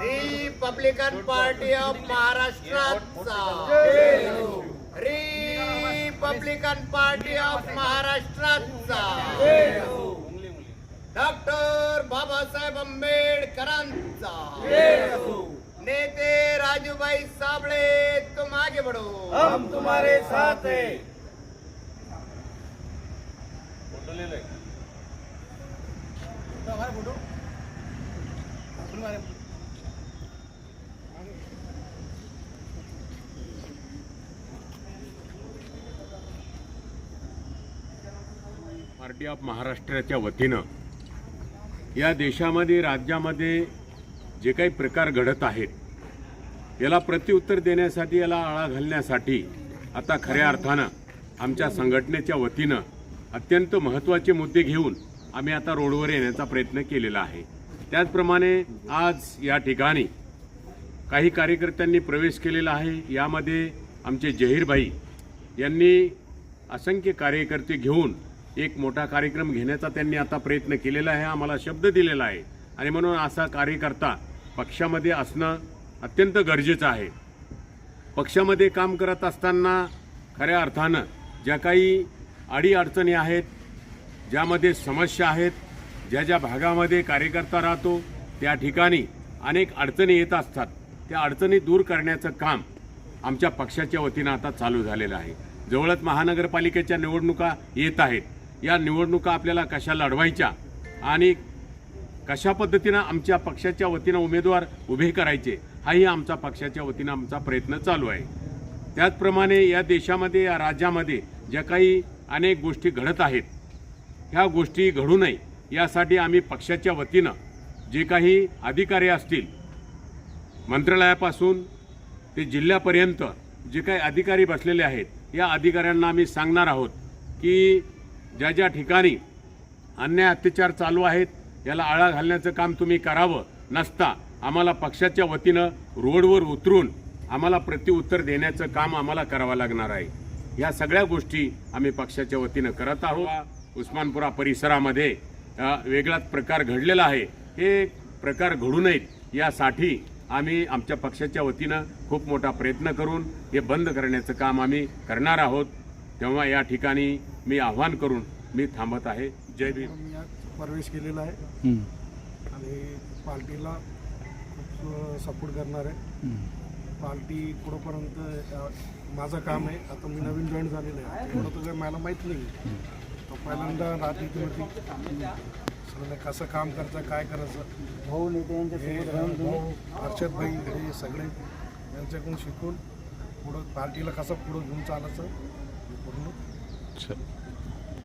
Republican party of महाराष्ट्राचा Republican party of महाराष्ट्राचा doctor Babasaheb आंबेडकरांचा नेते राजूभाई साबळे तुम आगे बढो हम तुम्हारे साथ हैं। पार्टी ऑफ महाराष्ट्राच्या वतीनं या देशामध्ये राज्यामध्ये जे काही प्रकार घडत आहेत याला प्रत्युत्तर देण्यासाठी याला आळा घालण्यासाठी आता खऱ्या अर्थानं आमच्या संघटनेच्या वतीनं अत्यंत महत्त्वाचे मुद्दे घेऊन आम्ही आता रोडवर येण्याचा प्रयत्न केलेला आहे. त्याचप्रमाणे आज या ठिकाणी काही कार्यकर्त्यांनी प्रवेश केलेला आहे. यामध्ये आमचे जहीरभाई यांनी असंख्य कार्यकर्ते घेऊन एक मोठा कार्यक्रम घेण्याचा त्यांनी आता प्रयत्न केलेला आहे आम्हाला शब्द दिलेला आहे. आणि म्हणून असा कार्यकर्ता पक्षामध्ये असणं अत्यंत गरजेचं आहे. पक्षामध्ये काम करत असताना खऱ्या अर्थानं ज्या काही अडीअडचणी आहेत ज्यामध्ये समस्या आहेत ज्या ज्या भागामध्ये कार्यकर्ता राहतो त्या ठिकाणी अनेक अडचणी येत असतात. त्या अडचणी दूर करण्याचं काम आमच्या पक्षाच्या वतीनं आता चालू झालेलं आहे. जवळच महानगरपालिकेच्या निवडणुका येत आहेत. या निवडणुका आपल्याला कशा लढवायच्या आणि कशा पद्धतीनं आमच्या पक्षाच्या वतीनं उमेदवार उभे करायचे हाही आमचा पक्षाच्या वतीनं आमचा प्रयत्न चालू आहे. त्याचप्रमाणे या देशामध्ये या राज्यामध्ये ज्या काही अनेक गोष्टी घडत आहेत ह्या गोष्टी घडू नये यासाठी आम्ही पक्षाच्या वतीनं जे काही अधिकारी असतील मंत्रालयापासून ते जिल्ह्यापर्यंत जे काही अधिकारी बसलेले आहेत या अधिकाऱ्यांना आम्ही सांगणार आहोत की ज्या ज्या ठिकाणी अन्याय अत्याचार चालू आहेत याला आळा घालण्याचं काम तुम्ही करावं नसता आम्हाला पक्षाच्या वतीनं रोडवर उतरून आम्हाला प्रत्युत्तर देण्याचं काम आम्हाला करावं लागणार आहे. या सगळ्या गोष्टी आम्ही पक्षाच्या वतीनं करत आहोत. उस्मानपुरा परिसरामध्ये वेगळाच प्रकार घडलेला आहे. हे प्रकार घडू नयेत यासाठी आम्ही आमच्या पक्षाच्या वतीनं खूप मोठा प्रयत्न करून हे बंद करण्याचं काम आम्ही करणार आहोत. तेव्हा या ठिकाणी मी आव्हान करून मी थांबत आहे. जय भीम. प्रवेश केलेला आहे. आणि पार्टीला खूप सपोर्ट करणार आहे. पार्टी पुढंपर्यंत माझं काम आहे. आता मी नवीन जॉईन झालेलं आहे. एवढं तर मला माहीत नाही. तो पहिल्यांदा सगळं कसं काम करायचं काय करायचं. भाऊ नेते हे तुम्ही? हर्षद भाई हे सगळे यांच्याकडून शिकून पुढं पार्टीला कसं पुढं घेऊन चालायचं हे पूर्ण